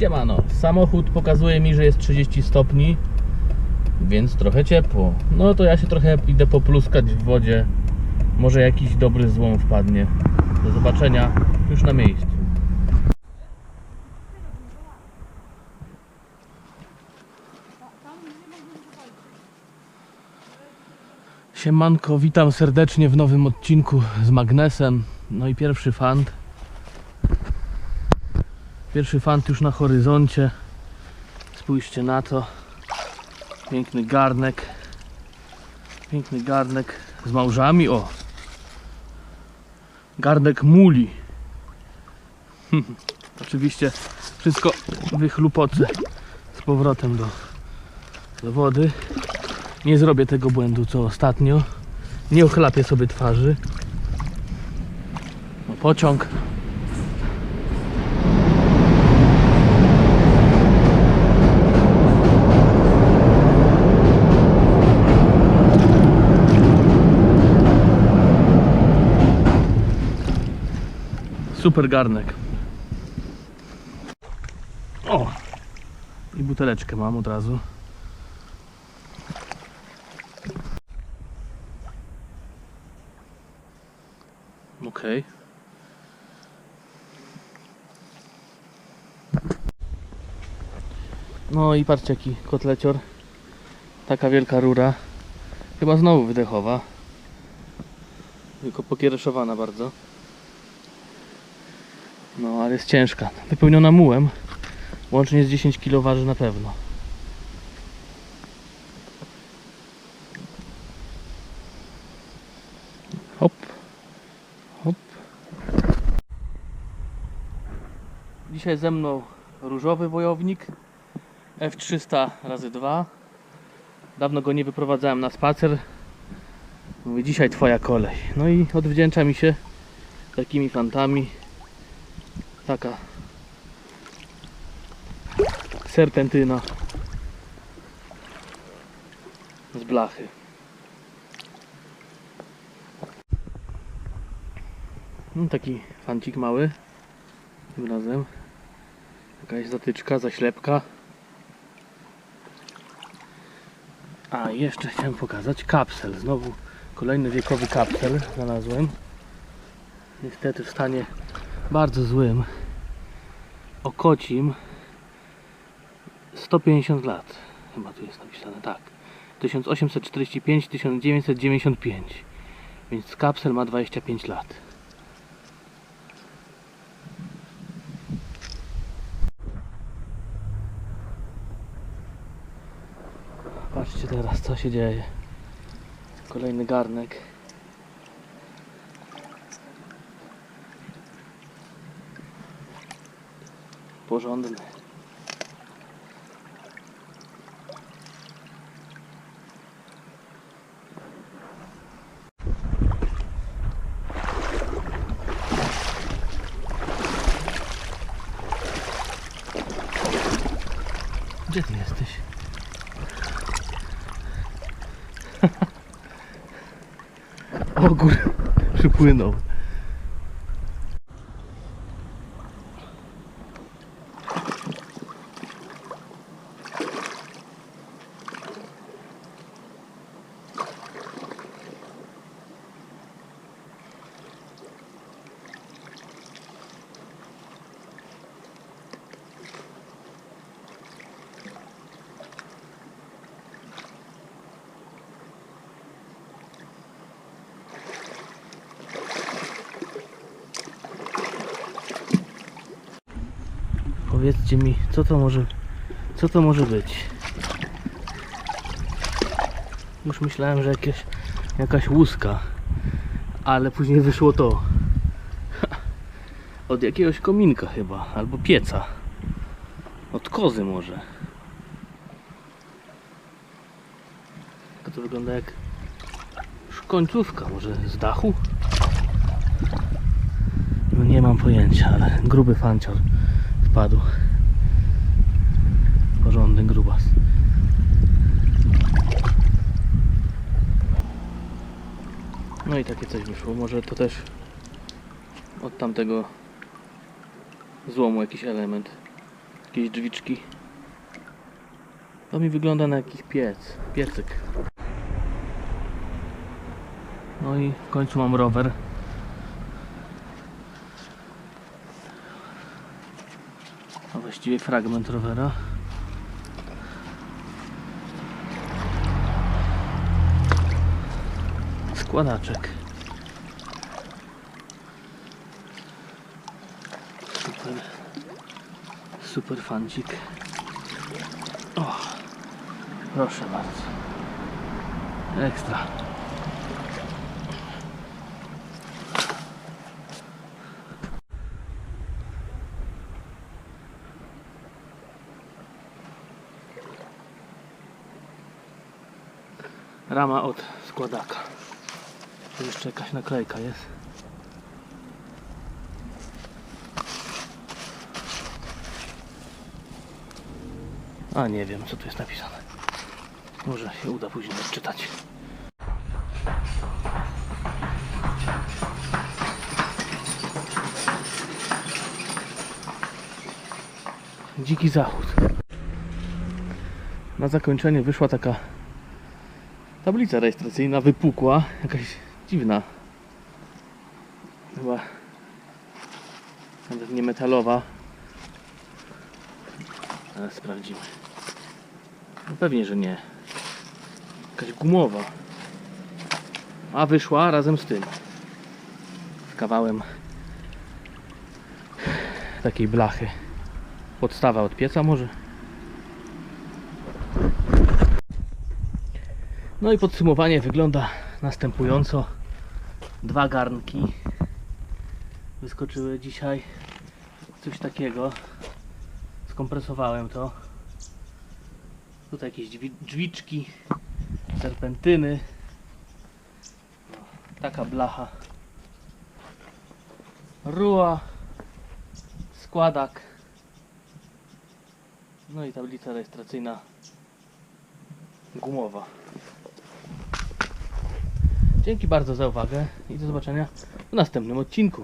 Siemano, samochód pokazuje mi, że jest 30 stopni, więc trochę ciepło. No to ja się trochę idę popluskać w wodzie. Może jakiś dobry złom wpadnie. Do zobaczenia już na miejscu. Siemanko, witam serdecznie w nowym odcinku z Magnesem. No i pierwszy fant. Pierwszy fant już na horyzoncie. Spójrzcie na to. Piękny garnek. Piękny garnek z małżami. O! Garnek muli. Oczywiście wszystko wychlupocę z powrotem do, do wody. Nie zrobię tego błędu co ostatnio. Nie ochlapię sobie twarzy. No, pociąg. Super garnek. O! I buteleczkę mam od razu. Okej. No i patrzcie jaki kotlecior. Taka wielka rura. Chyba znowu wydechowa. Tylko pokiereszowana bardzo. No ale jest ciężka. Wypełniona mułem. Łącznie z 10 kg waży na pewno. Hop. Hop. Dzisiaj ze mną różowy wojownik F300 razy 2 Dawno go nie wyprowadzałem na spacer. Mówię, dzisiaj twoja kolej. No i odwdzięcza mi się takimi fantami. Taka serpentyna z blachy. No, taki fancik mały. Tym razem. Jakaś zatyczka, zaślepka. A jeszcze chciałem pokazać kapsel. Znowu kolejny wiekowy kapsel znalazłem. Niestety w stanie bardzo złym. Okocim 150 lat. Chyba tu jest napisane tak. 1845-1995. Więc kapsel ma 25 lat. Patrzcie teraz co się dzieje. Kolejny garnek. Porządny. Gdzie ty jesteś? O gór, przypłynął. Powiedzcie mi, co to może, co to może być? Już myślałem, że jakieś, jakaś łuska, ale później wyszło to. Od jakiegoś kominka chyba, albo pieca. Od kozy może. To wygląda jak końcówka, może z dachu? No nie mam pojęcia, ale gruby fancior wpadł. Porządny grubas. No i takie coś wyszło. Może to też od tamtego złomu jakiś element. Jakieś drzwiczki. To mi wygląda na jakiś piec. Piecyk. No i w końcu mam rower. Właściwie fragment rowera. Składaczek. Super. Super fancik. O, proszę bardzo. Ekstra. Rama od składaka. Tu jeszcze jakaś naklejka jest. A nie wiem co tu jest napisane. Może się uda później odczytać. Dziki zachód. Na zakończenie wyszła taka tablica rejestracyjna wypukła, jakaś dziwna. Chyba nawet nie metalowa. Ale sprawdzimy. No pewnie, że nie. Jakaś gumowa. A wyszła razem z tym. Z kawałem takiej blachy. Podstawa od pieca może. No i podsumowanie wygląda następująco. Dwa garnki wyskoczyły dzisiaj. Coś takiego. Skompresowałem to. Tutaj jakieś drzwi, drzwiczki, serpentyny. Taka blacha. Ruła, składak. No i tablica rejestracyjna gumowa. Dzięki bardzo za uwagę i do zobaczenia w następnym odcinku.